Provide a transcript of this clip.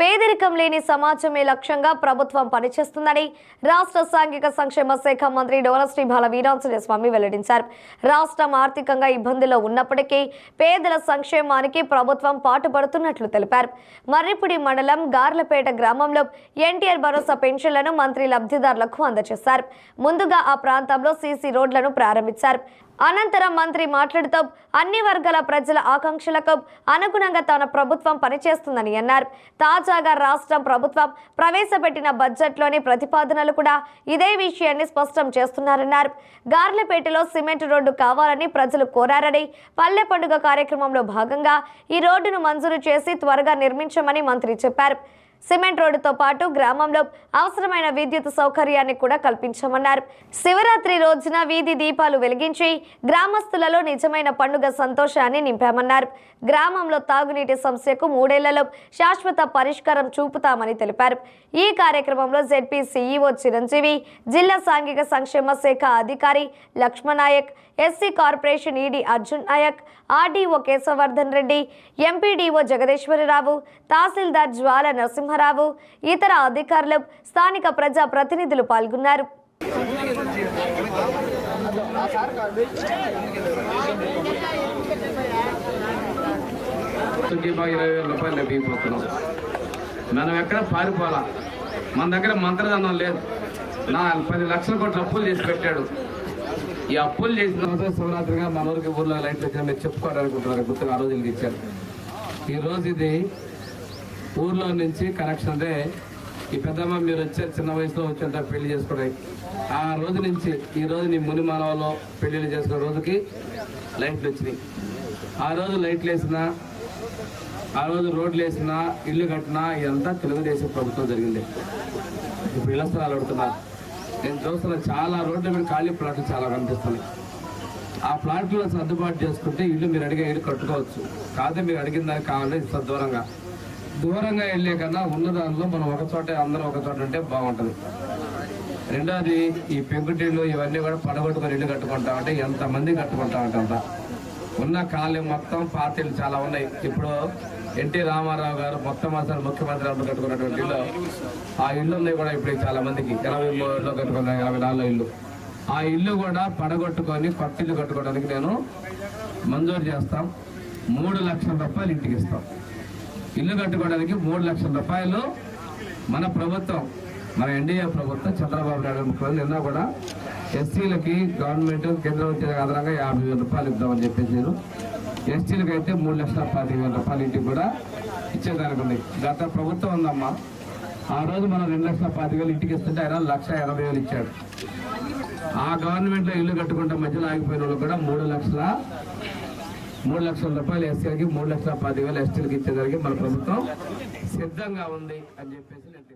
పేదరికం లేని సమాజమే లక్ష్యంగా ప్రభుత్వం పనిచేస్తుందని రాష్ట్ర సాంఘిక సంక్షేమ శాఖ మంత్రి డోలశ్రీ బాల వీరాంజనేయ స్వామి వెల్లడించారు. రాష్ట్రం ఆర్థికంగా ఇబ్బందుల్లో ఉన్నప్పటికీ పేదల సంక్షేమానికి ప్రభుత్వం పాటుపడుతున్నట్లు తెలిపారు. మర్రిపుడి మండలం గార్లపేట గ్రామంలో ఎన్టీఆర్ భరోసా పెన్షన్లను మంత్రి లబ్ధిదారులకు అందజేశారు. ముందుగా ఆ ప్రాంతంలో సీసీ రోడ్లను ప్రారంభించారు. అనంతరం మంత్రి మాట్లాడుతూ అన్ని వర్గాల ప్రజల ఆకాంక్షలకు అనుగుణంగా తన ప్రభుత్వం పనిచేస్తుందని అన్నారు. తాజాగా రాష్ట్రం ప్రభుత్వం ప్రవేశపెట్టిన బడ్జెట్లోని ప్రతిపాదనలు కూడా ఇదే విషయాన్ని స్పష్టం చేస్తున్నారన్నారు. గార్లపేటలో సిమెంట్ రోడ్డు కావాలని ప్రజలు కోరారని పల్లె పండుగ కార్యక్రమంలో భాగంగా ఈ రోడ్డును మంజూరు చేసి త్వరగా నిర్మించమని మంత్రి చెప్పారు. సిమెంట్ రోడ్డుతో పాటు గ్రామంలో అవసరమైన విద్యుత్ సౌకర్యాన్ని కూడా కల్పించమన్నారు. శివరాత్రి రోజున వీధి దీపాలు వెలిగించి గ్రామస్తులలో నిజమైన పండుగ సంతోషాన్ని నింపామన్నారు. గ్రామంలో తాగునీటి సమస్యకు మూడేళ్ళలో శాశ్వత పరిష్కారం చూపుతామని తెలిపారు. ఈ కార్యక్రమంలో జెడ్పీ సీఈఓ చిరంజీవి జిల్లా సాంఘిక సంక్షేమ శాఖ అధికారి Lakshmanayak SC corporation ED Arjun Nayak RDO Keshavardhan Reddy MPDO Jagadeeswararao తహసీల్దార్ జ్వాల నరసింహ నరసింహారావు ఇతర అధికారులు స్థానిక ప్రజా ప్రతినిధులు పాల్గొన్నారు. ఇరవై వేల రూపాయలు లభించిపోతున్నాం మనం ఎక్కడ పారిపోలా మన దగ్గర మంత్రదండం లేదు. నా పది లక్షల కోట్లు అప్పులు చేసి పెట్టాడు. ఈ అప్పులు చేసిన శివరాత్రిగా మన ఊరికి ఊర్లో లైట్లు వచ్చాయి మీరు చెప్పుకోవాలనుకుంటున్నారు. గుర్తుగా ఆ రోజు ఇచ్చారు. ఈ రోజు ఇది ఊర్లో నుంచి కనెక్షన్ అంటే ఈ పెద్దమ్మ మీరు వచ్చే చిన్న వయసులో వచ్చేంత పెళ్ళి చేసుకోవడానికి ఆ రోజు నుంచి ఈ రోజు నీ ముని మానవలో పెళ్ళిళ్ళు చేసుకున్న రోజుకి లైట్లు వచ్చినాయి. ఆ రోజు లైట్లు వేసినా ఆ రోజు రోడ్లు వేసినా ఇల్లు కట్టినా ఇదంతా తెలుగుదేశం ప్రభుత్వం జరిగింది. ఇప్పుడు ఇళ్ళ స్థలాలు అడుగుతున్నారు నేను చూస్తున్న చాలా రోడ్ల మీద ఖాళీ ప్లాట్లు చాలా కనిపిస్తున్నాయి. ఆ ప్లాట్లో సర్దుబాటు చేసుకుంటే ఇల్లు మీరు అడిగే ఇల్లు కట్టుకోవచ్చు. కాదు మీరు అడిగిన దానికి కావాలంటే ఇంత దూరంగా వెళ్ళే కన్నా ఉన్న దానిలో మనం ఒక చోట అందరం ఒక చోట ఉంటే బాగుంటుంది. రెండోది ఈ పెంకుటిళ్ళు ఇవన్నీ కూడా పడగొట్టుకొని ఇల్లు కట్టుకుంటా ఉంటే ఎంతమంది కట్టుకుంటా ఉంటాం ఉన్న ఖాళీ మొత్తం పార్టీలు చాలా ఉన్నాయి. ఇప్పుడు ఎన్టీ రామారావు గారు మొత్తం అసలు ముఖ్యమంత్రి అప్పుడు కట్టుకున్నటువంటి ఇల్లు. ఆ ఇల్లు ఉన్నాయి కూడా ఇప్పుడు చాలా మందికి. ఎనభై మూడులో కట్టుకున్నాయి ఇరవై నాలుగులో ఇల్లు. ఆ ఇల్లు కూడా పడగొట్టుకొని కొత్త ఇల్లు కట్టుకోవడానికి నేను మంజూరు చేస్తాం. మూడు లక్షల రూపాయలు ఇంటికి ఇస్తాం. ఇల్లు కట్టుకోవడానికి మూడు లక్షల రూపాయలు మన ప్రభుత్వం మన ఎన్డీఏ ప్రభుత్వం చంద్రబాబు నాయుడు ముఖ్యమంత్రి నిన్న కూడా ఎస్సీలకి గవర్నమెంట్ కేంద్రం వచ్చిన ఆధారంగా యాభై వేల రూపాయలు ఇద్దామని చెప్పేసి ఎస్టీలకు అయితే మూడు లక్షల పాతిక వేల రూపాయలు ఇంటికి కూడా ఇచ్చేదానికి ఉంది. గత ప్రభుత్వం ఉందమ్మా ఆ రోజు మనం రెండు లక్షల పాతిక వేలు ఇంటికి ఇస్తుంటే ఆయన లక్ష ఎనభై వేలు ఇచ్చాడు. ఆ గవర్నమెంట్లో ఇల్లు కట్టుకుంటే మధ్యలో ఆగిపోయిన వాళ్ళు కూడా మూడు లక్షల మూడు లక్షల రూపాయలు ఎస్సీలకి మూడు లక్షల పదివేలు ఎస్టీలకి ఇచ్చేదానికి మన ప్రభుత్వం సిద్ధంగా ఉంది అని చెప్పేసి నేను